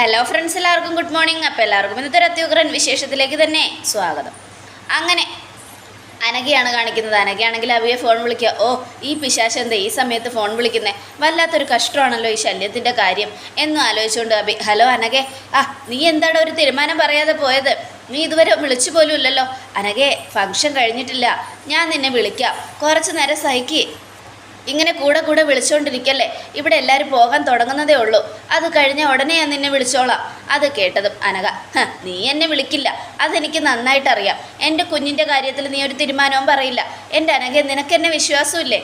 Hello friends എല്ലാവർക്കും good morning അപ്പോൾ എല്ലാവർക്കും ഇന്നത്തെ ഒരു അത്യുഗ്രൻ വിശേഷത്തിലേക്ക് തന്നെ സ്വാഗതം. അങ്ങനെ അനഘയാണ് കാണിക്കുന്നത്. അനഘയാണെങ്കിൽ അവിയെ ഫോൺ വിളിക്കുക. ഓ ഈ പിശാശ് എന്താ? ഈ സമയത്ത് ഫോൺ വിളിക്കുന്നത് വല്ലാത്തൊരു കഷ്ടമാണല്ലോ ഈ ശല്യത്തിന്റെ കാര്യം എന്നും ആലോചിച്ചുകൊണ്ട് അബി ഹലോ അനഘെ. ആ നീ എന്താണ് ഒരു തീരുമാനം പറയാതെ പോയത്? നീ ഇതുവരെ വിളിച്ചു പോലും ഇല്ലല്ലോ. അനഘെ ഫംഗ്ഷൻ കഴിഞ്ഞിട്ടില്ല. ഞാൻ നിന്നെ വിളിക്കാം. കുറച്ച് നേരം സഹിക്കേ. ഇങ്ങനെ കൂടെ കൂടെ വിളിച്ചുകൊണ്ടിരിക്കല്ലേ ഇവിടെ എല്ലാവരും പോകാൻ തുടങ്ങുന്നതേ ഉള്ളൂ. അത് കഴിഞ്ഞ ഉടനെ ഞാൻ നിന്നെ വിളിച്ചോളാം. അത് കേട്ടതും അനക "ഹ, നീ എന്നെ വിളിക്കില്ല. അതെനിക്ക് നന്നായിട്ടറിയാം. എന്റെ കുഞ്ഞിന്റെ കാര്യത്തിൽ നീ ഒരു തീരുമാനവും പറയില്ല. എന്റെ അനക നിനക്ക് എന്നെ വിശ്വാസമില്ലേ?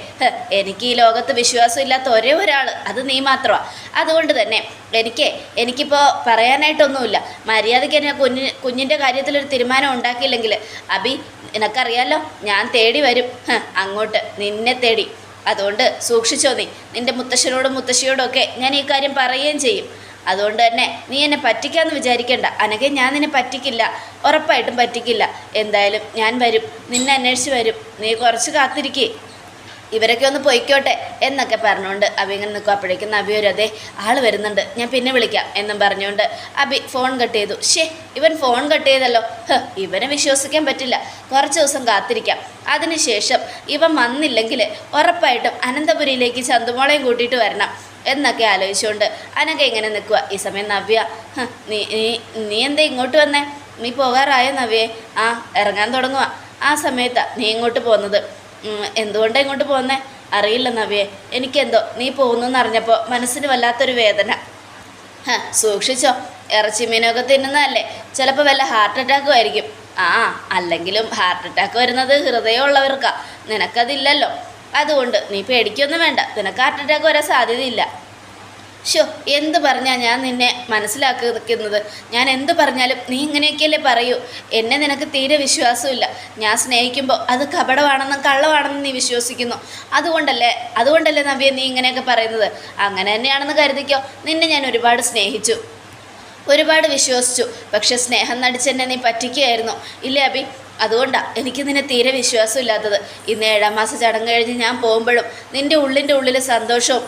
എനിക്ക് ഈ ലോകത്ത് വിശ്വാസമില്ലാത്ത ഒരേ ഒരാൾ അത് നീ മാത്രമാണ് അതുകൊണ്ട് തന്നെ എനിക്ക് എനിക്കിപ്പോൾ പറയാനായിട്ടൊന്നുമില്ല. മര്യാദയ്ക്ക് എന്നെ കുഞ്ഞി കുഞ്ഞിന്റെ കാര്യത്തിലൊരു തീരുമാനം ഉണ്ടാക്കിയില്ലെങ്കിൽ. അബി നിനക്കറിയാലോ? ഞാൻ തേടി വരും. അങ്ങോട്ട്. നിന്നെ തേടി. അതുകൊണ്ട് സൂക്ഷിച്ചോ നീ. നിന്റെ മുത്തശ്ശനോടും മുത്തശ്ശിയോടും ഒക്കെ ഞാൻ ഈ കാര്യം പറയുകയും ചെയ്യും. അതുകൊണ്ട് തന്നെ നീ എന്നെ പറ്റിക്കാന്ന് വിചാരിക്കേണ്ട. അനകെ ഞാൻ നിന്നെ പറ്റിക്കില്ല. ഉറപ്പായിട്ടും പറ്റിക്കില്ല. എന്തായാലും ഞാൻ വരും. നിന്നെ അന്വേഷിച്ച് വരും. നീ കുറച്ച് കാത്തിരിക്കേ. ഇവരൊക്കെ ഒന്ന് പൊയ്ക്കോട്ടെ എന്നൊക്കെ പറഞ്ഞുകൊണ്ട് അബി ഇങ്ങനെ നിൽക്കും. അപ്പോഴേക്കും നബി ഒരു അതെ ആൾ വരുന്നുണ്ട്. ഞാൻ പിന്നെ വിളിക്കാം എന്നും പറഞ്ഞുകൊണ്ട് അബി ഫോൺ കട്ട് ചെയ്തു. ഷേ ഇവൻ ഫോൺ കട്ട് ചെയ്തല്ലോ. ഇവനെ വിശ്വസിക്കാൻ പറ്റില്ല. കുറച്ച് ദിവസം കാത്തിരിക്കാം. അതിനുശേഷം ഇവൻ വന്നില്ലെങ്കിൽ ഉറപ്പായിട്ടും അനന്തപുരിയിലേക്ക് ചന്തുമോളെയും കൂട്ടിയിട്ട് വരണം എന്നൊക്കെ ആലോചിച്ചുകൊണ്ട് അനക്ക ഇങ്ങനെ നിൽക്കുക ഈ സമയം നവ്യ നീ നീ നീ എന്താ ഇങ്ങോട്ട് വന്നേ? നീ പോകാറായോ നവ്യേ? ആ ഇറങ്ങാൻ തുടങ്ങുക ആ സമയത്താണ് നീ ഇങ്ങോട്ട് പോകുന്നത് എന്തുകൊണ്ടാണ് ഇങ്ങോട്ട് പോകുന്നേ? അറിയില്ല നവിയെ. എനിക്കെന്തോ നീ പോകുന്നു എന്നറിഞ്ഞപ്പോൾ മനസ്സിന് വല്ലാത്തൊരു വേദന. സൂക്ഷിച്ചോ. ഇറച്ചി മീനൊക്കെ തിന്നുന്നതല്ലേ. ചിലപ്പോൾ വല്ല ഹാർട്ട് അറ്റാക്കും ആയിരിക്കും. ആ അല്ലെങ്കിലും ഹാർട്ട് അറ്റാക്ക് വരുന്നത് ഹൃദയമുള്ളവർക്കാ. നിനക്കതില്ലല്ലോ. അതുകൊണ്ട് നീ പേടിക്കൊന്നും വേണ്ട. നിനക്ക് ഹാർട്ട് അറ്റാക്ക് വരാൻ സാധ്യതയില്ല. ഷോ എന്ത് പറഞ്ഞാൽ ഞാൻ നിന്നെ മനസ്സിലാക്കുന്നത് ഞാൻ എന്ത് പറഞ്ഞാലും നീ ഇങ്ങനെയൊക്കെയല്ലേ പറയൂ. എന്നെ നിനക്ക് തീരെ വിശ്വാസമില്ല. ഞാൻ സ്നേഹിക്കുമ്പോൾ അത് കപടമാണെന്നും കള്ളമാണെന്നും നീ വിശ്വസിക്കുന്നു. അതുകൊണ്ടല്ലേ അതുകൊണ്ടല്ലേ നവ്യ നീ ഇങ്ങനെയൊക്കെ പറയുന്നത്? അങ്ങനെ തന്നെയാണെന്ന് കരുതിക്കോ. നിന്നെ ഞാൻ ഒരുപാട് സ്നേഹിച്ചു. ഒരുപാട് വിശ്വസിച്ചു. പക്ഷെ സ്നേഹം നടിച്ചെന്നെ നീ പറ്റിക്കുകയായിരുന്നു. ഇല്ലേ അബി? അതുകൊണ്ടാണ് എനിക്ക് നിന്നെ തീരെ വിശ്വാസമില്ലാത്തത്. ഇന്ന് ഏഴാം മാസം ചടങ്ങ് കഴിഞ്ഞ് ഞാൻ പോകുമ്പോഴും നിന്റെ ഉള്ളിന്റെ ഉള്ളിൽ സന്തോഷവും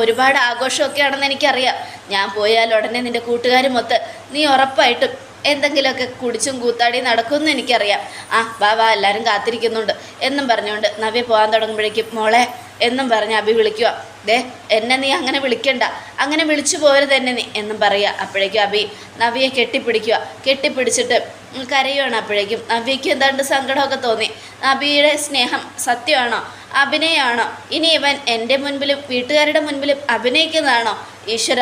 ഒരുപാട് ആഘോഷമൊക്കെ ആണെന്ന് എനിക്കറിയാം. ഞാൻ പോയാൽ ഉടനെ നിന്റെ കൂട്ടുകാരുമൊത്ത് നീ ഉറപ്പായിട്ടും എന്തെങ്കിലുമൊക്കെ കുടിച്ചും കൂത്താടി നടക്കുമെന്ന് എനിക്കറിയാം. ആ ബാബാ എല്ലാവരും കാത്തിരിക്കുന്നുണ്ട്. എന്നും പറഞ്ഞുകൊണ്ട് നവ്യ പോകാൻ തുടങ്ങുമ്പോഴേക്കും മോളെ എന്നും പറഞ്ഞ് അഭി വിളിക്കുക ദേ എന്നെ നീ അങ്ങനെ വിളിക്കണ്ട. അങ്ങനെ വിളിച്ചു പോരുത് എന്നെ നീ എന്നും പറയുക അപ്പോഴേക്കും അഭി നവിയെ കെട്ടിപ്പിടിക്കുക കെട്ടിപ്പിടിച്ചിട്ട് കരയുവാണ് അപ്പോഴേക്കും. അബിക്ക് എന്താണ്ട് സങ്കടമൊക്കെ തോന്നി. അബിയുടെ സ്നേഹം സത്യമാണോ? അഭിനയമാണോ? ഇനി ഇവൻ എന്റെ മുൻപിലും വീട്ടുകാരുടെ മുൻപിലും അഭിനയിക്കുന്നതാണോ? ഈശ്വര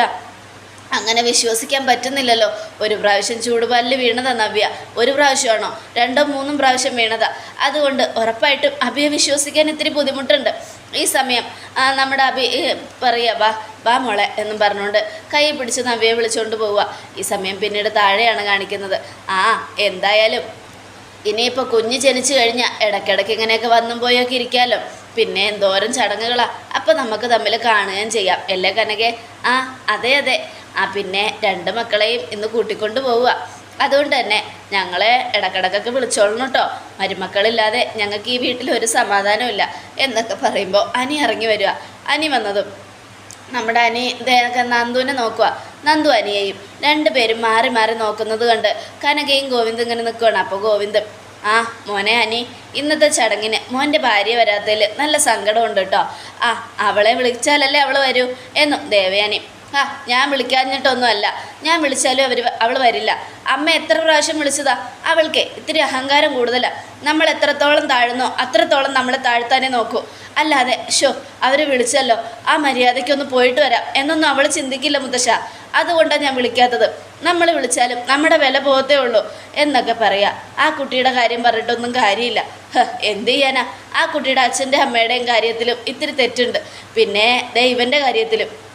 അങ്ങനെ വിശ്വസിക്കാൻ പറ്റുന്നില്ലല്ലോ. ഒരു പ്രാവശ്യം ചൂടുപാലിൽ വീണതാ നവ്യ. ഒരു പ്രാവശ്യമാണോ? രണ്ടോ മൂന്നും പ്രാവശ്യം വീണതാ. അതുകൊണ്ട് ഉറപ്പായിട്ടും അഭിയെ വിശ്വസിക്കാൻ ഇത്തിരി ബുദ്ധിമുട്ടുണ്ട്. ഈ സമയം നമ്മുടെ അഭി പറയുക വാ വാ മോളെ എന്നും പറഞ്ഞുകൊണ്ട് കൈ പിടിച്ച് നവ്യെ വിളിച്ചുകൊണ്ട് പോവുക. ഈ സമയം പിന്നീട് താഴെയാണ് കാണിക്കുന്നത്. ആ എന്തായാലും ഇനിയിപ്പോൾ കുഞ്ഞ് ജനിച്ചു കഴിഞ്ഞാൽ ഇടയ്ക്കിടയ്ക്ക് ഇങ്ങനെയൊക്കെ വന്നും പോയൊക്കെ ഇരിക്കാമല്ലോ പിന്നെ എന്തോരം ചടങ്ങുകളാണ് അപ്പം നമുക്ക് തമ്മിൽ കാണുകയും ചെയ്യാം. അല്ലേ കനകെ? ആ അതെ അതെ. ആ പിന്നെ രണ്ട് മക്കളെയും ഇന്ന് കൂട്ടിക്കൊണ്ട് പോവുക. അതുകൊണ്ട് തന്നെ ഞങ്ങളെ ഇടക്കിടക്കൊക്കെ വിളിച്ചോളണം കേട്ടോ. മരുമക്കളില്ലാതെ ഞങ്ങൾക്ക് ഈ വീട്ടിൽ ഒരു സമാധാനമില്ല എന്നൊക്കെ പറയുമ്പോൾ അനി ഇറങ്ങി വരിക. അനി വന്നതും നമ്മുടെ അനി നന്ദുവിനെ നോക്കുക. നന്ദു അനിയെയും രണ്ടുപേരും മാറി മാറി നോക്കുന്നത് കണ്ട് കനകയും ഗോവിന്ദും ഇങ്ങനെ നിൽക്കുകയാണ്. അപ്പോൾ ഗോവിന്ദ് ആ മോനെ അനി ഇന്നത്തെ ചടങ്ങിന് മോന്റെ ഭാര്യ വരാത്തതിൽ നല്ല സങ്കടമുണ്ട് കേട്ടോ. ആ അവളെ വിളിച്ചാലല്ലേ അവൾ വരൂ? എന്നും ദേവയാനി ആ ഞാൻ വിളിക്കാഞ്ഞിട്ടൊന്നുമല്ല. ഞാൻ വിളിച്ചാലും അവർ അവൾ വരില്ല. അമ്മ എത്ര പ്രാവശ്യം വിളിച്ചതാ? അവൾക്ക് ഇത്തിരി അഹങ്കാരം കൂടുതലാണ് നമ്മൾ എത്രത്തോളം താഴ്ന്നോ അത്രത്തോളം നമ്മളെ താഴ്ത്താനേ നോക്കൂ. അല്ലാതെ ഷോ അവർ വിളിച്ചല്ലോ. ആ മര്യാദയ്ക്കൊന്ന് പോയിട്ട് വരാം. എന്നൊന്നും അവൾ ചിന്തിക്കില്ല മുത്തശ്ശ. അതുകൊണ്ടാണ് ഞാൻ വിളിക്കാത്തത്. നമ്മൾ വിളിച്ചാലും നമ്മുടെ വില പോകത്തേ ഉള്ളൂ എന്നൊക്കെ പറയാം. ആ കുട്ടിയുടെ കാര്യം പറഞ്ഞിട്ടൊന്നും കാര്യമില്ല. എന്ത് ചെയ്യാനാ? ആ കുട്ടിയുടെ അച്ഛന്റെ അമ്മയുടെയും കാര്യത്തിലും ഇത്തിരി തെറ്റുണ്ട്. പിന്നെ ദൈവന്റെ കാര്യത്തിലും.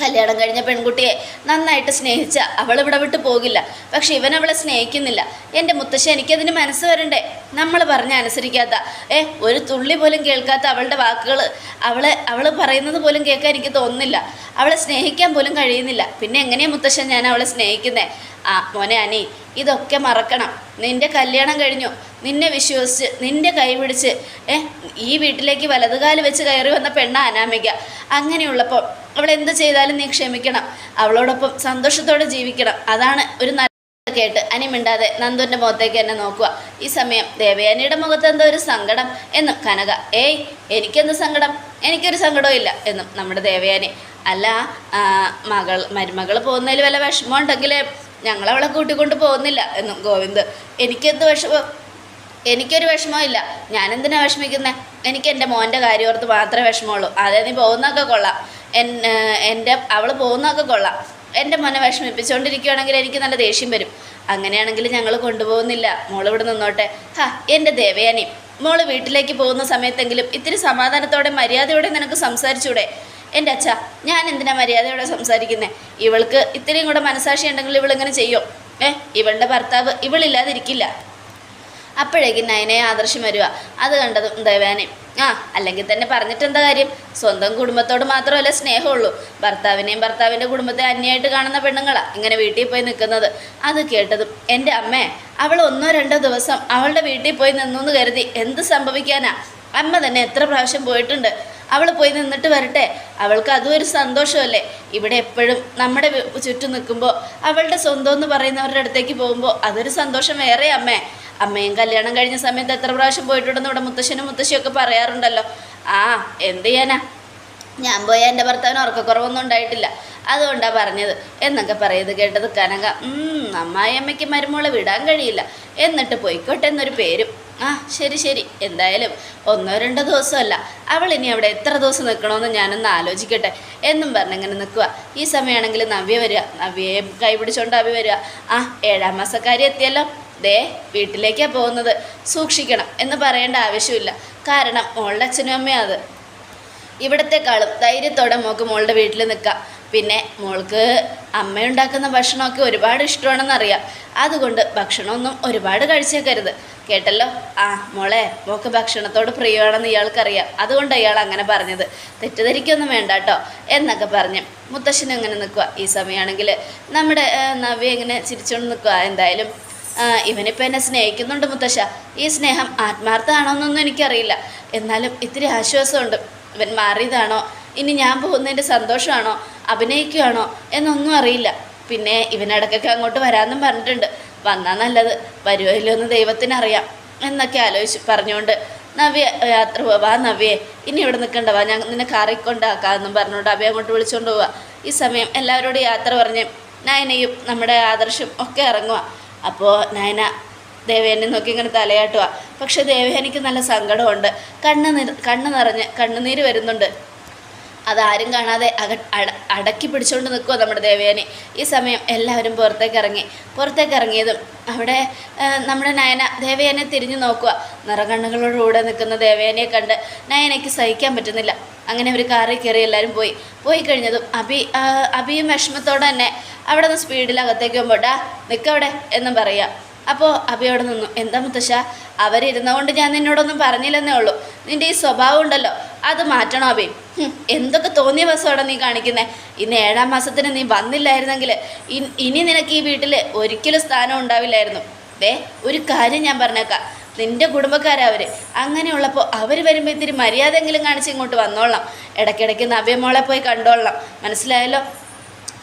കല്യാണം കഴിഞ്ഞ പെൺകുട്ടിയെ നന്നായിട്ട് സ്നേഹിച്ച അവൾ ഇവിടെ വിട്ട് പോകില്ല. പക്ഷെ ഇവൻ അവളെ സ്നേഹിക്കുന്നില്ല. എന്റെ മുത്തശ്ശി എനിക്കതിന് മനസ്സ് വരണ്ടേ? നമ്മൾ പറഞ്ഞ അനുസരിക്കാത്ത ഏ ഒരു തുള്ളി പോലും കേൾക്കാത്ത അവളുടെ വാക്കുകൾ അവളെ അവൾ പറയുന്നത് പോലും കേൾക്കാൻ എനിക്ക് തോന്നുന്നില്ല. അവളെ സ്നേഹിക്കാൻ പോലും കഴിയുന്നില്ല. പിന്നെ എങ്ങനെയാ മുത്തശ്ശൻ ഞാൻ അവളെ സ്നേഹിക്കുന്നേ? ആ മോനെ അനി ഇതൊക്കെ മറക്കണം. നിന്റെ കല്യാണം കഴിഞ്ഞു. നിന്നെ വിശ്വസിച്ച് നിന്റെ കൈ പിടിച്ച് ഏ ഈ വീട്ടിലേക്ക് വലതുകാൽ വെച്ച് കയറി വന്ന പെണ്ണ അനാമിക. അങ്ങനെയുള്ളപ്പോൾ അവൾ എന്ത് ചെയ്താലും നീ ക്ഷമിക്കണം. അവളോടൊപ്പം സന്തോഷത്തോടെ ജീവിക്കണം. അതാണ് ഒരു നല്ല കേട്ട് അനി മിണ്ടാതെ നന്ദുവിന്റെ മുഖത്തേക്ക് എന്നെ നോക്കുക. ഈ സമയം ദേവയാനിയുടെ മുഖത്ത് എന്തോ ഒരു സങ്കടം എന്നും കനക ഏയ് എനിക്കെന്ത് സങ്കടം? എനിക്കൊരു സങ്കടവും ഇല്ല എന്നും നമ്മുടെ ദേവയാനി. അല്ല മകൾ മരുമകൾ പോകുന്നതിൽ വല്ല വിഷമം ഉണ്ടെങ്കിൽ അവളെ കൂട്ടിക്കൊണ്ട് പോകുന്നില്ല എന്നും ഗോവിന്ദ്. എനിക്കെന്ത് വിഷമം? എനിക്കൊരു വിഷമമില്ല ഞാനെന്തിനാണ് വിഷമിക്കുന്നത് എനിക്ക് എന്റെ മോന്റെ കാര്യം ഓർത്ത് മാത്രമേ വിഷമമുള്ളൂ. അതെ നീ പോകുന്നതൊക്കെ കൊള്ളാം. എന്റെ അവൾ പോകുന്നതൊക്കെ കൊള്ളാം. എന്റെ മോനെ വിഷമിപ്പിച്ചുകൊണ്ടിരിക്കുകയാണെങ്കിൽ എനിക്ക് നല്ല ദേഷ്യം വരും. അങ്ങനെയാണെങ്കിൽ ഞങ്ങൾ കൊണ്ടുപോകുന്നില്ല. മോൾ ഇവിടെ നിന്നോട്ടെ. ഹാ എന്റെ ദേവയാനി മോൾ വീട്ടിലേക്ക് പോകുന്ന സമയത്തെങ്കിലും ഇത്തിരി സമാധാനത്തോടെ മര്യാദയോടെ നിനക്ക് സംസാരിച്ചൂടെ? എന്റെ അച്ഛ ഞാൻ എന്തിനാ മര്യാദയോടെ സംസാരിക്കുന്നത് ഇവൾക്ക് ഇത്രയും കൂടെ മനസാക്ഷി ഉണ്ടെങ്കിൽ ഇവളിങ്ങനെ ചെയ്യും. ഏ ഇവളുടെ ഭർത്താവ് ഇവളില്ലാതിരിക്കില്ല. അപ്പോഴേക്കും നയനയെ ആദർശം വരിക അത് കണ്ടതും ദേവാനെ. ആ അല്ലെങ്കിൽ തന്നെ പറഞ്ഞിട്ട് എന്താ കാര്യം? സ്വന്തം കുടുംബത്തോട് മാത്രമല്ല സ്നേഹമുള്ളൂ. ഭർത്താവിനെയും ഭർത്താവിന്റെ കുടുംബത്തെ അന്യമായിട്ട് കാണുന്ന പെണ്ണുങ്ങളാണ് ഇങ്ങനെ വീട്ടിൽ പോയി നിൽക്കുന്നത്. അത് കേട്ടതും എന്റെ അമ്മേ അവൾ ഒന്നോ രണ്ടോ ദിവസം അവളുടെ വീട്ടിൽ പോയി നിന്നു എന്ന് കരുതി എന്ത് സംഭവിക്കാനാ? അമ്മ തന്നെ എത്ര പ്രാവശ്യം പോയിട്ടുണ്ട്. അവൾ പോയി നിന്നിട്ട് വരട്ടെ. അവൾക്ക് അതും ഒരു സന്തോഷമല്ലേ? ഇവിടെ എപ്പോഴും നമ്മുടെ ചുറ്റും നിൽക്കുമ്പോൾ അവളുടെ സ്വന്തം എന്ന് പറയുന്നവരുടെ അടുത്തേക്ക് പോകുമ്പോൾ അതൊരു സന്തോഷം വേറെ അമ്മേ. അമ്മയും കല്യാണം കഴിഞ്ഞ സമയത്ത് എത്ര പ്രാവശ്യം പോയിട്ടുണ്ടെന്ന് ഇവിടെ മുത്തശ്ശനും മുത്തശ്ശിയൊക്കെ പറയാറുണ്ടല്ലോ. ആ എന്ത് ചെയ്യാനാ? ഞാൻ പോയ എന്റെ ഭർത്താവിന് ഉറക്കക്കുറവൊന്നും ഉണ്ടായിട്ടില്ല. അതുകൊണ്ടാണ് പറഞ്ഞത്. എന്നൊക്കെ പറയുന്നത് കേട്ടത് കനക. "ഉം, അമ്മായിയമ്മയ്ക്ക് മരുമോളെ വിടാൻ കഴിയില്ല. എന്നിട്ട് പോയിക്കോട്ടെ എന്നൊരു പേരും. ആ ശരി ശരി. എന്തായാലും ഒന്നോ രണ്ടോ ദിവസമല്ല. അവൾ ഇനി അവിടെ എത്ര ദിവസം നിൽക്കണമെന്ന് ഞാനൊന്ന് ആലോചിക്കട്ടെ. എന്നും പറഞ്ഞിങ്ങനെ നിൽക്കുക ഈ സമയമാണെങ്കിൽ നവ്യ വരിക. നവ്യയെ കൈ പിടിച്ചോണ്ട് അവി വരിക. ആ ഏഴാം മാസക്കാരി എത്തിയല്ലോ. ദേ വീട്ടിലേക്കാണ് പോകുന്നത്. സൂക്ഷിക്കണം എന്ന് പറയേണ്ട ആവശ്യമില്ല. കാരണം മോളുടെ അച്ഛനും അമ്മയും അത്. ഇവിടത്തെക്കാളും ധൈര്യത്തോടെ മോൾക്ക് മോളുടെ വീട്ടിൽ നിൽക്കാം. പിന്നെ മോൾക്ക് അമ്മയുണ്ടാക്കുന്ന ഭക്ഷണമൊക്കെ ഒരുപാട് ഇഷ്ടമാണെന്നറിയാം. അതുകൊണ്ട് ഭക്ഷണമൊന്നും ഒരുപാട് കഴിച്ചേക്കരുത്. കേട്ടല്ലോ? ആ മോളെ മോൾക്ക് ഭക്ഷണത്തോട് പ്രിയമാണെന്ന് ഇയാൾക്കറിയാം. അതുകൊണ്ട് ഇയാൾ അങ്ങനെ പറഞ്ഞത്. തെറ്റിദ്ധരിക്കൊന്നും വേണ്ട കേട്ടോ. എന്നൊക്കെ പറഞ്ഞ് മുത്തശ്ശനും ഇങ്ങനെ നിൽക്കുക ഈ സമയമാണെങ്കിൽ നമ്മുടെ നവ്യ ഇങ്ങനെ ചിരിച്ചുകൊണ്ട് നിൽക്കുക എന്തായാലും ഇവനിപ്പോൾ എന്നെ സ്നേഹിക്കുന്നുണ്ട് മുത്തശ്ശ. ഈ സ്നേഹം ആത്മാർത്ഥമാണോന്നൊന്നും എനിക്കറിയില്ല. എന്നാലും ഇത്തിരി ആശ്വാസമുണ്ട്. ഇവൻ മാറിയതാണോ? ഇനി ഞാൻ പോകുന്നതിന്റെ സന്തോഷമാണോ? അഭിനയിക്കുകയാണോ എന്നൊന്നും അറിയില്ല. പിന്നെ ഇവനിടക്കൊക്കെ അങ്ങോട്ട് വരാമെന്നും പറഞ്ഞിട്ടുണ്ട്. വന്നാൽ നല്ലത്. വരുമോ ഇല്ലയോ എന്ന് ദൈവത്തിനറിയാം. എന്നൊക്കെ ആലോചിച്ച് പറഞ്ഞുകൊണ്ട് നവ്യ യാത്ര പോവാ നവ്യേ. ഇനി ഇവിടെ നിൽക്കണ്ട. വാ ഞാൻ നിന്നെ കാറിക്കൊണ്ടാക്കാമെന്നും പറഞ്ഞുകൊണ്ട് അവയെ അങ്ങോട്ട് വിളിച്ചുകൊണ്ട് പോവുക ഈ സമയം എല്ലാവരോടും യാത്ര പറഞ്ഞ് നയനയും നമ്മുടെ ആദർശം ഒക്കെ ഇറങ്ങുക അപ്പോൾ നയന ദേവേനെ നോക്കി ഇങ്ങനെ തലയാട്ടുക പക്ഷെ ദേവേനിക്ക് നല്ല സങ്കടമുണ്ട്. കണ്ണ് നിർ കണ്ണ് നിറഞ്ഞ് കണ്ണുനീര് വരുന്നുണ്ട്. അതാരും കാണാതെ അക അട അടക്കി പിടിച്ചുകൊണ്ട് നിൽക്കുക നമ്മുടെ ദേവേനെ ഈ സമയം എല്ലാവരും പുറത്തേക്ക് ഇറങ്ങി പുറത്തേക്ക് ഇറങ്ങിയതും അവിടെ നമ്മുടെ നയന ദേവേനെ തിരിഞ്ഞു നോക്കുക നിറകണ്ണുകളോടുകൂടെ നിൽക്കുന്ന ദേവേനെ കണ്ട് നയനയ്ക്ക് സഹിക്കാൻ പറ്റുന്നില്ല. അങ്ങനെ അവർ കാറിൽ കയറി എല്ലാവരും പോയി. പോയി കഴിഞ്ഞതും അഭി അബിയും വിഷമത്തോടെ തന്നെ അവിടെ നിന്ന് സ്പീഡിൽ അകത്തേക്ക് പോകുമ്പോട്ടാ നിൽക്കവിടെ എന്നും പറയുക അപ്പോൾ അഭി അവിടെ നിന്നു. എന്താ മുത്തശ്ശ? അവരിരുന്നതുകൊണ്ട് ഞാൻ നിന്നോടൊന്നും പറഞ്ഞില്ലെന്നേ ഉള്ളൂ. നിന്റെ ഈ സ്വഭാവം ഉണ്ടല്ലോ അത് മാറ്റണം അഭി. എന്തൊക്കെ തോന്നിയ ബസ്സോടെ നീ കാണിക്കുന്നേ. ഇന്ന് ഏഴാം മാസത്തിന് നീ വന്നില്ലായിരുന്നെങ്കിൽ ഇനി നിനക്ക് ഈ വീട്ടിൽ ഒരിക്കലും സ്ഥാനം ഉണ്ടാവില്ലായിരുന്നു. ദേ ഒരു കാര്യം ഞാൻ പറഞ്ഞേക്കാം. നിന്റെ കുടുംബക്കാരവർ അങ്ങനെയുള്ളപ്പോൾ അവർ വരുമ്പോൾ ഇത്തിരി മര്യാദയെങ്കിലും കാണിച്ച് ഇങ്ങോട്ട് വന്നോളാം ഇടയ്ക്കിടയ്ക്ക് നവ്യമോളെ പോയി കണ്ടോളാം മനസ്സിലായല്ലോ?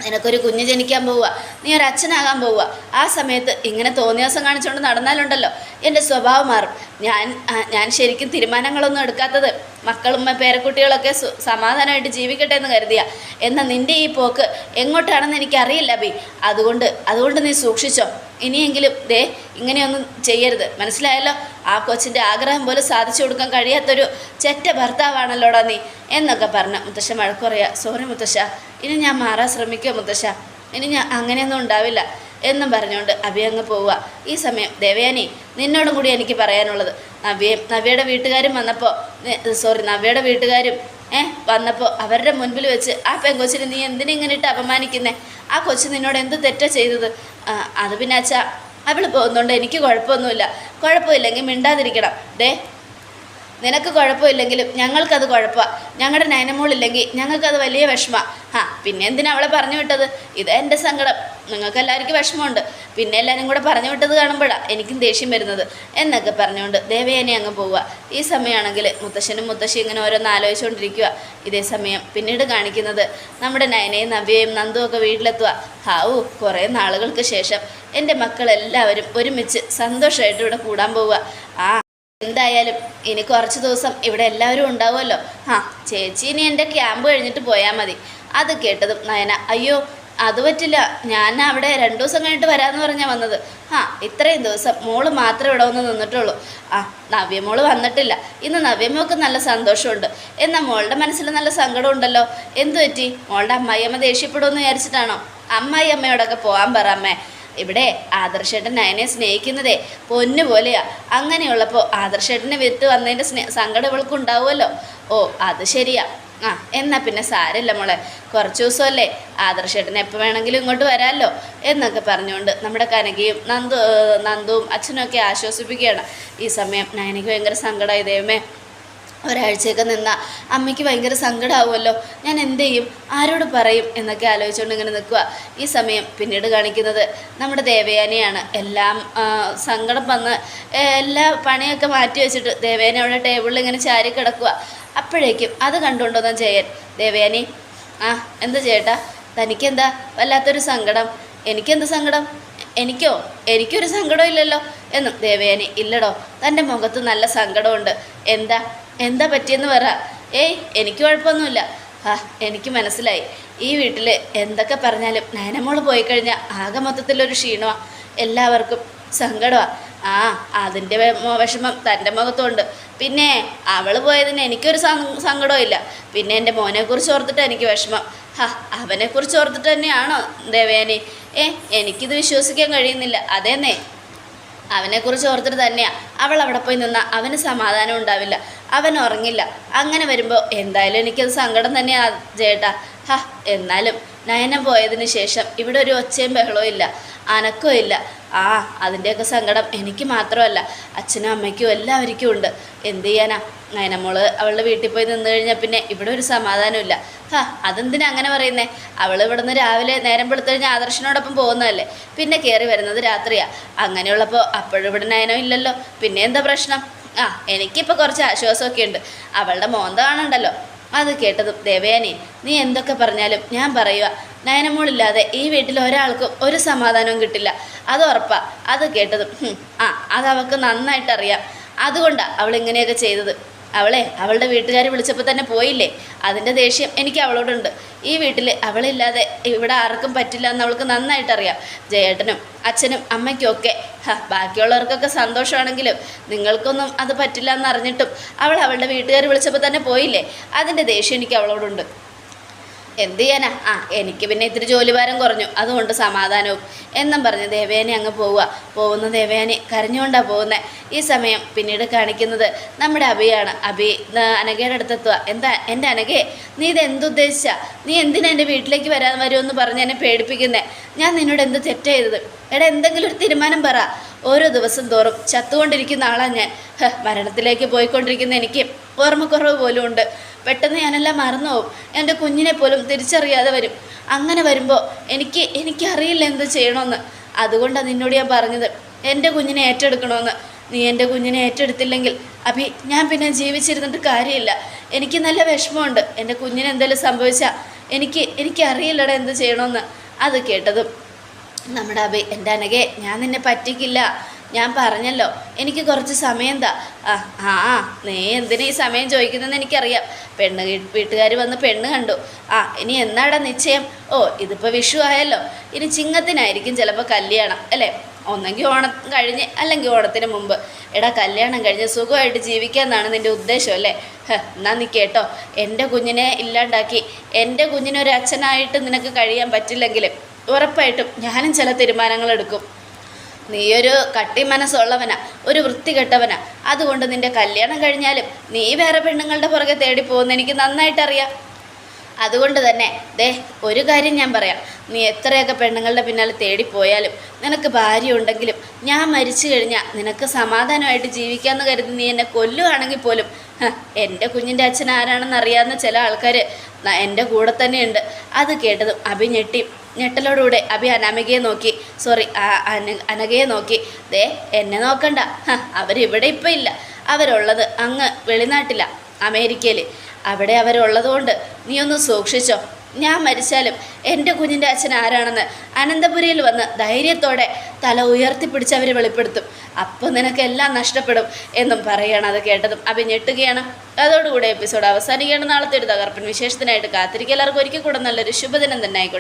നിനക്കൊരു കുഞ്ഞ് ജനിക്കാൻ പോവുക നീ ഒരു അച്ഛനാകാൻ പോവുക. ആ സമയത്ത് ഇങ്ങനെ തോന്നിയ ദിവസം കാണിച്ചുകൊണ്ട് നടന്നാലുണ്ടല്ലോ. എന്റെ സ്വഭാവം മാറും. ഞാൻ ഞാൻ ശരിക്കും തീരുമാനങ്ങളൊന്നും എടുക്കാത്തത് മക്കളും പേരക്കുട്ടികളൊക്കെ സമാധാനമായിട്ട് ജീവിക്കട്ടെ എന്ന് കരുതിയ. എന്നാൽ നിന്റെ ഈ പോക്ക് എങ്ങോട്ടാണെന്ന് എനിക്കറിയില്ല ബി. അതുകൊണ്ട് അതുകൊണ്ട് നീ സൂക്ഷിച്ചോ. ഇനിയെങ്കിലും ദേ ഇങ്ങനെയൊന്നും ചെയ്യരുത്. മനസ്സിലായല്ലോ? ആ കൊച്ചിന്റെ ആഗ്രഹം പോലും സാധിച്ചു കൊടുക്കാൻ കഴിയാത്തൊരു ചെറ്റ ഭർത്താവാണല്ലോടാ നീ. എന്നൊക്കെ പറഞ്ഞു മുത്തശ്ശ മഴക്കുറയാ സോറി മുത്തശ്ശ ഇനി ഞാൻ മാറാൻ ശ്രമിക്കുക മുത്തശ്ശ. ഇനി ഞാൻ അങ്ങനെയൊന്നും ഉണ്ടാവില്ല എന്നും പറഞ്ഞുകൊണ്ട് അഭി അങ്ങ് പോവുക. ഈ സമയം ദേവയാനി നിന്നോടും കൂടി എനിക്ക് പറയാനുള്ളത്. നവ്യയും നവ്യയുടെ വീട്ടുകാരും വന്നപ്പോൾ സോറി നവ്യയുടെ വീട്ടുകാരും ഏ വന്നപ്പോൾ അവരുടെ മുൻപിൽ വെച്ച് ആ പെങ്കൊച്ചിനെ നീ എന്തിനിങ്ങനെ ഇട്ട് അപമാനിക്കുന്നേ? ആ കൊച്ചു നിന്നോട് എന്ത് തെറ്റാ ചെയ്തത്? അത് പിന്നെ അച്ഛാ അവൾ പോകുന്നുണ്ട് എനിക്ക് കുഴപ്പമൊന്നുമില്ല. കുഴപ്പമില്ലെങ്കിൽ മിണ്ടാതിരിക്കണം. ദേ നിനക്ക് കുഴപ്പമില്ലെങ്കിലും ഞങ്ങൾക്കത് കുഴപ്പമാണ് ഞങ്ങളുടെ നയനമോളില്ലെങ്കിൽ ഞങ്ങൾക്കത് വലിയ വിഷമമാണ് ആ പിന്നെ എന്തിനാണ് അവളെ പറഞ്ഞു വിട്ടത്? ഇത് എന്റെ സങ്കടം. നിങ്ങൾക്ക് എല്ലാവർക്കും വിഷമമുണ്ട്. പിന്നെ എല്ലാവരും കൂടെ പറഞ്ഞു വിട്ടത് കാണുമ്പോഴാണ് എനിക്കും ദേഷ്യം വരുന്നത്. എന്നൊക്കെ പറഞ്ഞുകൊണ്ട് ദേവയാനി അങ്ങ് പോവുക. ഈ സമയമാണെങ്കിൽ മുത്തശ്ശനും മുത്തശ്ശി ഇങ്ങനെ ഓരോന്ന് ആലോചിച്ചുകൊണ്ടിരിക്കുക ഇതേ സമയം പിന്നീട് കാണിക്കുന്നത് നമ്മുടെ നയനയും നവ്യയും നന്ദുവും ഒക്കെ വീട്ടിലെത്തുക ഹാവു കുറേ നാളുകൾക്ക് ശേഷം എന്റെ മക്കളെല്ലാവരും ഒരുമിച്ച് സന്തോഷമായിട്ട് ഇവിടെ കൂടാൻ പോവുക. ആ എന്തായാലും ഇനി കുറച്ച് ദിവസം ഇവിടെ എല്ലാവരും ഉണ്ടാവുമല്ലോ. ആ ചേച്ചി ഇനി എന്റെ ക്യാമ്പ് കഴിഞ്ഞിട്ട് പോയാൽ മതി. അത് കേട്ടതും നയന അയ്യോ അത് പറ്റില്ല. ഞാൻ അവിടെ രണ്ടു ദിവസം കഴിഞ്ഞിട്ട് വരാമെന്ന് പറഞ്ഞാൽ വന്നത്. ആ ഇത്രയും ദിവസം മോൾ മാത്രം ഇവിടെ വന്ന് നിന്നിട്ടുള്ളൂ. ആ നവ്യമോൾ വന്നിട്ടില്ല. ഇന്ന് നവ്യമോൾക്ക് നല്ല സന്തോഷമുണ്ട്. എന്നാൽ മോളുടെ മനസ്സിൽ നല്ല സങ്കടമുണ്ടല്ലോ എന്തു പറ്റി? മോളുടെ അമ്മായിയമ്മ ദേഷ്യപ്പെടുമെന്ന് വിചാരിച്ചിട്ടാണോ? അമ്മായി അമ്മയോടൊക്കെ പോകാൻ പറ അമ്മേ. ഇവിടെ ആദർശേട്ടൻ നയനെ സ്നേഹിക്കുന്നതേ പൊന്നു പോലെയാ. അങ്ങനെയുള്ളപ്പോൾ ആദർശേട്ടനെ വിത്ത് വന്നതിന്റെ സ്നേ സങ്കടം ഇവൾക്ക് ഉണ്ടാവുമല്ലോ? ഓ അത് ശരിയാ. ആ എന്നാൽ പിന്നെ സാരമില്ല മോളെ. കുറച്ച് ദിവസമല്ലേ. ആദർശേട്ടൻ എപ്പോൾ വേണമെങ്കിലും ഇങ്ങോട്ട് വരാമല്ലോ എന്നൊക്കെ പറഞ്ഞുകൊണ്ട് നമ്മുടെ കനകയും നന്ദു നന്ദുവും അച്ഛനും ഒക്കെ ആശ്വസിപ്പിക്കുകയാണ്. ഈ സമയം നയനയ്ക്ക് ഭയങ്കര സങ്കടമായി ദൈവമേ ഒരാഴ്ചയൊക്കെ നിന്ന അമ്മയ്ക്ക് ഭയങ്കര സങ്കടമാവുമല്ലോ ഞാൻ എന്ത് ചെയ്യും? ആരോട് പറയും? എന്നൊക്കെ ആലോചിച്ചുകൊണ്ട് ഇങ്ങനെ നിൽക്കുക ഈ സമയം പിന്നീട് കാണിക്കുന്നത് നമ്മുടെ ദേവയാനിയാണ്. എല്ലാം സങ്കടം വന്ന് എല്ലാ പണിയൊക്കെ മാറ്റി വെച്ചിട്ട് ദേവയാനി അവിടെ ടേബിളിൽ ഇങ്ങനെ ചാരി കിടക്കുക അപ്പോഴേക്കും അത് കണ്ടുകൊണ്ടൊന്നും ചെയ്യൻ ദേവയാനി ആ എന്താ ചേട്ടാ? തനിക്കെന്താ? വല്ലാത്തൊരു സങ്കടം. എനിക്കെന്ത് സങ്കടം? എനിക്കോ? എനിക്കൊരു സങ്കടം ഇല്ലല്ലോ. എന്നും ദേവയാനി ഇല്ലടോ. തന്റെ മുഖത്ത് നല്ല സങ്കടമുണ്ട്. എന്താ? എന്താ പറ്റിയെന്ന് പറ. ഏയ് എനിക്ക് കുഴപ്പമൊന്നുമില്ല. ആ എനിക്ക് മനസ്സിലായി. ഈ വീട്ടിൽ എന്തൊക്കെ പറഞ്ഞാലും നയനമോൾ പോയി കഴിഞ്ഞാൽ ആകെ മൊത്തത്തിലൊരു ക്ഷീണമാണ് എല്ലാവർക്കും സങ്കടമാണ് ആ അതിന്റെ വിഷമം തന്റെ മുഖത്തുണ്ട്. പിന്നെ അവൾ പോയതിന് എനിക്കൊരു സങ്കടവും ഇല്ല പിന്നെ എന്റെ മോനെക്കുറിച്ച് ഓർത്തിട്ട് എനിക്ക് വിഷമം. ഹാ അവനെക്കുറിച്ച് ഓർത്തിട്ട് തന്നെയാണോ ദേവയാനി ഏ എനിക്കിത് വിശ്വസിക്കാൻ കഴിയുന്നില്ല. അതേന്നേ. അവനെക്കുറിച്ച് ഓർത്തിട്ട് തന്നെയാണ് അവൾ അവിടെ പോയി നിന്നാൽ അവന് സമാധാനം ഉണ്ടാവില്ല. അവൻ ഉറങ്ങില്ല. അങ്ങനെ വരുമ്പോൾ എന്തായാലും എനിക്കത് സങ്കടം തന്നെയാണ് ചേട്ടാ ഹ എന്നാലും നയനം പോയതിന് ശേഷം ഇവിടെ ഒരു ഒച്ചയും ബഹളവും ഇല്ല. അനക്കവും ഇല്ല. ആ അതിന്റെയൊക്കെ സങ്കടം എനിക്ക് മാത്രമല്ല. അച്ഛനും അമ്മയ്ക്കും എല്ലാവർക്കും ഉണ്ട്. എന്ത് ചെയ്യാനാ? നയനമോൾ അവളുടെ വീട്ടിൽ പോയി നിന്ന് കഴിഞ്ഞാൽ പിന്നെ ഇവിടെ ഒരു സമാധാനമില്ല ഹാ അതെന്തിനാ അങ്ങനെ പറയുന്നേ? അവൾ ഇവിടെ നിന്ന് രാവിലെ നേരം വെളുത്തു കഴിഞ്ഞാൽ ആദർശനോടൊപ്പം പോകുന്നതല്ലേ? പിന്നെ കയറി വരുന്നത് രാത്രിയാണ് അങ്ങനെയുള്ളപ്പോൾ അപ്പോഴിവിടെ നയനോ ഇല്ലല്ലോ. പിന്നെ എന്താ പ്രശ്നം? ആ എനിക്കിപ്പോൾ കുറച്ച് ആശ്വാസമൊക്കെ ഉണ്ട്. അവളുടെ മോന്ത കാണണ്ടല്ലോ. അത് കേട്ടതും ദേവയാനി നീ എന്തൊക്കെ പറഞ്ഞാലും ഞാൻ പറയുക നയനമോളില്ലാതെ ഈ വീട്ടിൽ ഒരാൾക്കും ഒരു സമാധാനവും കിട്ടില്ല. അത് ഉറപ്പാ. അത് കേട്ടതും ആ അത് അവൾക്ക് നന്നായിട്ട് അറിയാം അതുകൊണ്ടാണ് അവൾ ഇങ്ങനെയൊക്കെ ചെയ്തത്. അവളെ അവളുടെ വീട്ടുകാർ വിളിച്ചപ്പോൾ തന്നെ പോയില്ലേ? അതിന്റെ ദേഷ്യം എനിക്ക് അവളോടുണ്ട്. ഈ വീട്ടിൽ അവളില്ലാതെ ഇവിടെ ആർക്കും പറ്റില്ല എന്ന് അവൾക്ക് നന്നായിട്ടറിയാം. ജയേട്ടനും അച്ഛനും അമ്മയ്ക്കൊക്കെ ബാക്കിയുള്ളവർക്കൊക്കെ സന്തോഷമാണെങ്കിലും നിങ്ങൾക്കൊന്നും അത് പറ്റില്ല എന്നറിഞ്ഞിട്ടും അവൾ അവളുടെ വീട്ടുകാർ വിളിച്ചപ്പോൾ തന്നെ പോയില്ലേ? അതിന്റെ ദേഷ്യം എനിക്ക് അവളോടുണ്ട്. എന്ത് ചെയ്യാനാ? ആ എനിക്ക് പിന്നെ ഇത്തിരി ജോലിഭാരം കുറഞ്ഞു. അതുകൊണ്ട് സമാധാനവും. എന്നും പറഞ്ഞ് ദേവയാനി അങ്ങ് പോവുക. പോകുന്ന ദേവയാനി കരഞ്ഞുകൊണ്ടാണ് പോകുന്നത് ഈ സമയം പിന്നീട് കാണിക്കുന്നത് നമ്മുടെ അഭിയാണ് അഭി അനഘയുടെ അടുത്തെത്തുക. എന്താ എന്റെ അനഘയെ നീ ഇത് എന്തുദ്ദേശിച്ചാ നീ എന്തിനാ എന്റെ വീട്ടിലേക്ക് വരാൻ വരുമെന്ന് പറഞ്ഞ് എന്നെ പേടിപ്പിക്കുന്നേ? ഞാൻ നിന്നോട് എന്ത് തെറ്റ് ചെയ്തത്? എടാ എന്തെങ്കിലും ഒരു തീരുമാനം പറ. ഓരോ ദിവസം തോറും ചത്തുകൊണ്ടിരിക്കുന്ന ആളാണ് ഞാൻ. മരണത്തിലേക്ക് പോയിക്കൊണ്ടിരിക്കുന്ന എനിക്ക് ഓർമ്മക്കുറവ് പോലും ഉണ്ട്. പെട്ടെന്ന് ഞാനെല്ലാം മറന്നു പോകും എന്റെ കുഞ്ഞിനെ പോലും തിരിച്ചറിയാതെ വരും. അങ്ങനെ വരുമ്പോൾ എനിക്ക് എനിക്കറിയില്ല എന്ത് ചെയ്യണമെന്ന്. അതുകൊണ്ടാണ് നിന്നോട് ഞാൻ പറഞ്ഞത്. എന്റെ കുഞ്ഞിനെ ഏറ്റെടുക്കണമെന്ന്. നീ എന്റെ കുഞ്ഞിനെ ഏറ്റെടുത്തില്ലെങ്കിൽ അഭി ഞാൻ പിന്നെ ജീവിച്ചിരുന്നിട്ട് കാര്യമില്ല. എനിക്ക് നല്ല വിഷമമുണ്ട്. എന്റെ കുഞ്ഞിന് എന്തെങ്കിലും സംഭവിച്ചാൽ എനിക്ക് എനിക്കറിയില്ലടാ എന്ത് ചെയ്യണമെന്ന്. അത് കേട്ടതും നമ്മുടെ അഭി എന്റെ അനകെ ഞാൻ നിന്നെ പറ്റിക്കില്ല. ഞാൻ പറഞ്ഞല്ലോ എനിക്ക് കുറച്ച് സമയം എന്താ ആ ആ നീ എന്തിനാ ഈ സമയം ചോദിക്കുന്നതെന്ന് എനിക്കറിയാം. പെണ്ണ് വീട്ടുകാർ വന്ന് പെണ്ണ് കണ്ടു. ആ ഇനി എന്നാടാ നിശ്ചയം? ഓ ഇതിപ്പോൾ വിഷു ആയല്ലോ. ഇനി ചിങ്ങത്തിനായിരിക്കും ചിലപ്പോൾ കല്യാണം അല്ലേ? ഒന്നെങ്കിൽ ഓണം കഴിഞ്ഞ് അല്ലെങ്കിൽ ഓണത്തിന് മുമ്പ്. എടാ കല്യാണം കഴിഞ്ഞ് സുഖമായിട്ട് ജീവിക്കാമെന്നാണ് നിന്റെ ഉദ്ദേശം അല്ലേ? എന്നാ നീ കേട്ടോ. എന്റെ കുഞ്ഞിനെ ഇല്ലാണ്ടാക്കി എന്റെ കുഞ്ഞിനൊരു അച്ഛനായിട്ട് നിനക്ക് കഴിയാൻ പറ്റില്ലെങ്കിൽ ഉറപ്പായിട്ടും ഞാനും ചില തീരുമാനങ്ങൾ എടുക്കും നീയൊരു കട്ടി മനസ്സുള്ളവനാ ഒരു വൃത്തികെട്ടവനാ. അതുകൊണ്ട് നിന്റെ കല്യാണം കഴിഞ്ഞാലും നീ വേറെ പെണ്ണുങ്ങളുടെ പുറകെ തേടി പോകുന്ന എനിക്ക് നന്നായിട്ടറിയാം. അതുകൊണ്ട് തന്നെ ദേ ഒരു കാര്യം ഞാൻ പറയാം. നീ എത്രയൊക്കെ പെണ്ണുങ്ങളുടെ പിന്നാലെ തേടിപ്പോയാലും നിനക്ക് ഭാര്യ ഉണ്ടെങ്കിലും ഞാൻ മരിച്ചു കഴിഞ്ഞാൽ നിനക്ക് സമാധാനമായിട്ട് ജീവിക്കാമെന്ന് കരുതി നീ എന്നെ കൊല്ലുകയാണെങ്കിൽ പോലും എന്റെ കുഞ്ഞിന്റെ അച്ഛൻ ആരാണെന്ന് അറിയാവുന്ന ചില ആൾക്കാർ എന്റെ കൂടെ തന്നെയുണ്ട്. അത് കേട്ടതും അഭി ഞെട്ടി ഞെട്ടലോടുകൂടെ അഭി അനാമികയെ നോക്കി. സോറി അനകയെ നോക്കി. ദേ എന്നെ നോക്കണ്ട. അവരിവിടെ ഇപ്പം ഇല്ല. അവരുള്ളത് അങ്ങ് വെളിനാട്ടില അമേരിക്കയിൽ അവിടെ അവരുള്ളതുകൊണ്ട് നീ ഒന്ന് സൂക്ഷിച്ചോ. ഞാൻ മരിച്ചാലും എന്റെ കുഞ്ഞിന്റെ അച്ഛൻ ആരാണെന്ന് അനന്തപുരിയിൽ വന്ന് ധൈര്യത്തോടെ തല ഉയർത്തിപ്പിടിച്ച് അവർ വെളിപ്പെടുത്തും. അപ്പോൾ നിനക്കെല്ലാം നഷ്ടപ്പെടും എന്നും പറയുകയാണ് അത് കേട്ടതും അഭി ഞെട്ടുകയാണ്. അതോടുകൂടെ എപ്പിസോഡ് അവസാനിക്കുകയാണ്. നാളത്തെ ഒരു തകർപ്പൻ വിശേഷത്തിനായിട്ട് കാത്തിരിക്കുക. എല്ലാവർക്കും ഒരിക്കൽ കൂടെ നല്ലൊരു ശുഭദിനം തന്നെ ആയിക്കോട്ടെ.